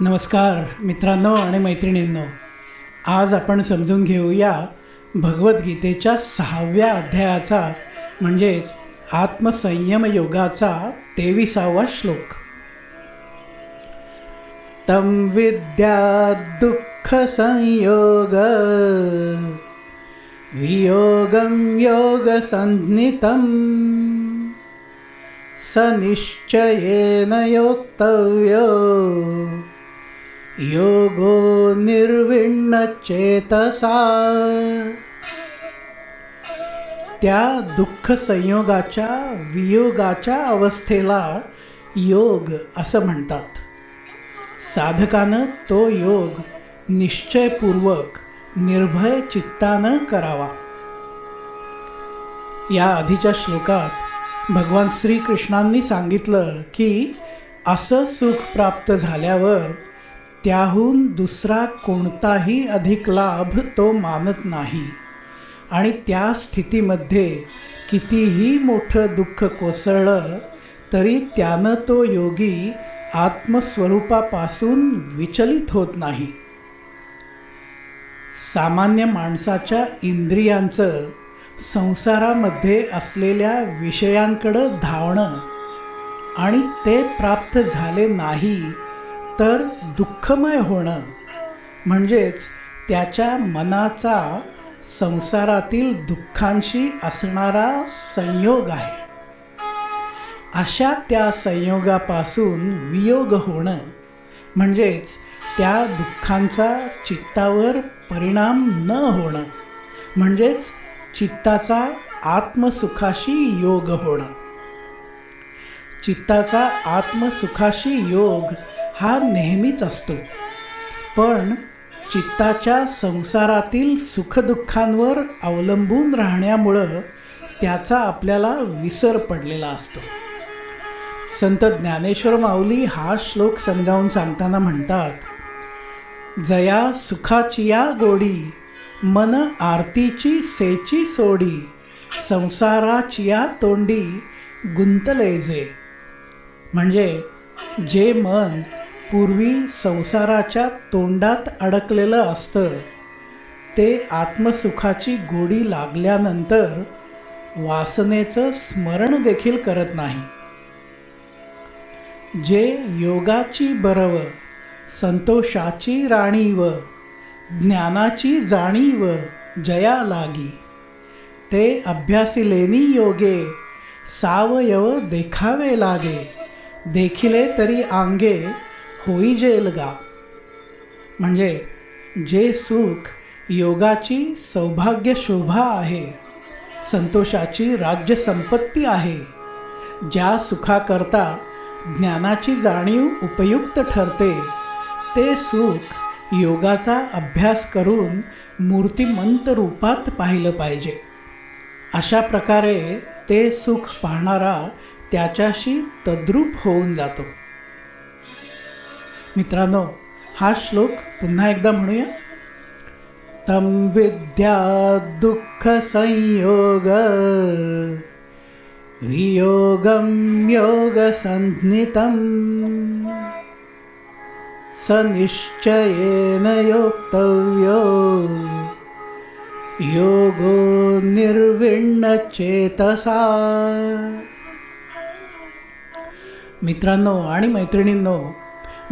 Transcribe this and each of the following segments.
नमस्कार मित्रांनो आणि मैत्रिणींनो आज आपण समजून घेऊया भगवद्गीतेच्या सहाव्या अध्यायाचा म्हणजेच आत्मसंयम योगाचा तेविसावा श्लोक. तं विद्या दुःख संयोग वियोगम योगसंज्ञितम् स निश्चयेन योक्तव्यो योगो निर्विण्णचेतसा त्या दुःख संयोगाच्या वियोगाच्या अवस्थेला योग असं म्हणतात. साधकानं तो योग निश्चयपूर्वक निर्भय चित्तानं करावा. या आधीच्या श्लोकात भगवान श्रीकृष्णांनी सांगितलं की असं सुख प्राप्त झाल्यावर त्याहून दुसरा कोणताही अधिक लाभ तो मानत नाही. आणि त्या स्थितीमध्ये कितीही मोठं दुःख कोसळलं तरी त्यानं तो योगी आत्मस्वरूपापासून विचलित होत नाही. सामान्य माणसाच्या इंद्रियांचं संसारामध्ये असलेल्या विषयांकडं धावणं आणि ते प्राप्त झाले नाही तर दुःखमय होणं. म्हणजेच त्याच्या मनाचा संसारातील दुःखांशी असणारा संयोग आहे. अशा त्या संयोगापासून वियोग होणं. म्हणजेच त्या दुःखांचा चित्तावर परिणाम न होणं. म्हणजेच चित्ताचा आत्मसुखाशी योग होणं. चित्ताचा आत्मसुखाशी योग हा नेहमीच असतो. पण चित्ताच्या संसारातील सुखदुःखांवर अवलंबून राहण्यामुळं त्याचा आपल्याला विसर पडलेला असतो. संत ज्ञानेश्वर माऊली हा श्लोक समजावून सांगताना म्हणतात जया सुखाचिया गोडी मन आरतीची सेची सोडी संसाराचिया तोंडी गुंतले जे. म्हणजे जे मन पूर्वी संसाराच्या तोंडात अडकलेलं असतं. ते आत्मसुखाची गोडी लागल्यानंतर वासनेचं स्मरण देखील करत नाही. जे योगाची बरव संतोषाची राणीव ज्ञानाची जाणीव जया लागी ते अभ्यासिलेनी योगे सावयव देखावे लागे देखिले तरी आंगे होई जेलगा म्हणजे जे सुख योगाची सौभाग्य शोभा आहे संतोषाची राज्य संपत्ती आहे ज्या सुखाकरता ज्ञानाची जाणीव उपयुक्त ठरते ते सुख योगाचा अभ्यास करून मूर्तिमंत रूपात पाहिलं पाहिजे. अशा प्रकारे ते सुख पाहणारा त्याच्याशी तद्रूप होऊन जातो. मित्रांनो हा श्लोक पुन्हा एकदा म्हणूया. तम विद्या दुःख संयोग वियोगम योग संज्ञितम स निश्चयेन योक्तव्यो योगो निर्विण्णचेतसा मित्रांनो आणि मैत्रिणींनो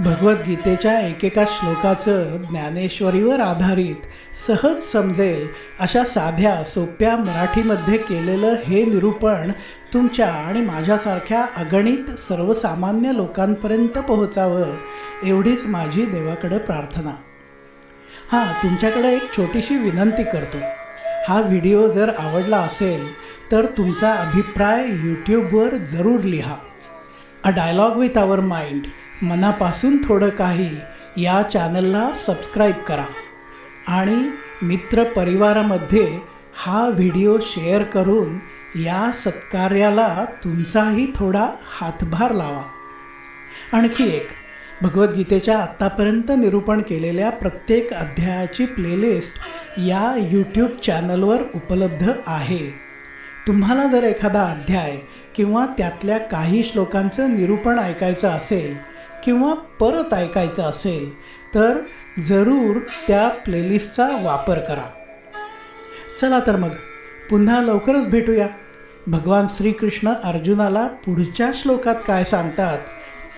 भगवद्गीतेच्या एकेका श्लोकाचं ज्ञानेश्वरीवर आधारित सहज समजेल अशा साध्या सोप्या मराठीमध्ये केलेलं हे निरूपण तुमच्या आणि माझ्यासारख्या अगणित सर्वसामान्य लोकांपर्यंत पोहोचावं एवढीच माझी देवाकडं प्रार्थना. हां तुमच्याकडे एक छोटीशी विनंती करतो. हा व्हिडिओ जर आवडला असेल तर तुमचा अभिप्राय यूट्यूबवर जरूर लिहा. A dialogue with our mind मनापासून थोडं काही या चॅनलला सबस्क्राईब करा. आणि मित्रपरिवारामध्ये हा व्हिडिओ शेअर करून या सत्कार्याला तुमचाही थोडा हातभार लावा. आणखी एक भगवद्गीतेच्या आत्तापर्यंत निरूपण केलेल्या प्रत्येक अध्यायाची प्लेलिस्ट या यूट्यूब चॅनलवर उपलब्ध आहे. तुम्हाला जर एखादा अध्याय किंवा त्यातल्या काही श्लोकांचं निरूपण ऐकायचं असेल किंवा परत ऐकायचं असेल तर जरूर त्या प्लेलिस्टचा वापर करा. चला तर मग पुन्हा लवकरच भेटूया. भगवान श्रीकृष्ण अर्जुनाला पुढच्या श्लोकात काय सांगतात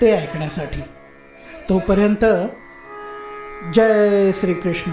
ते ऐकण्यासाठी. तोपर्यंत जय श्रीकृष्ण.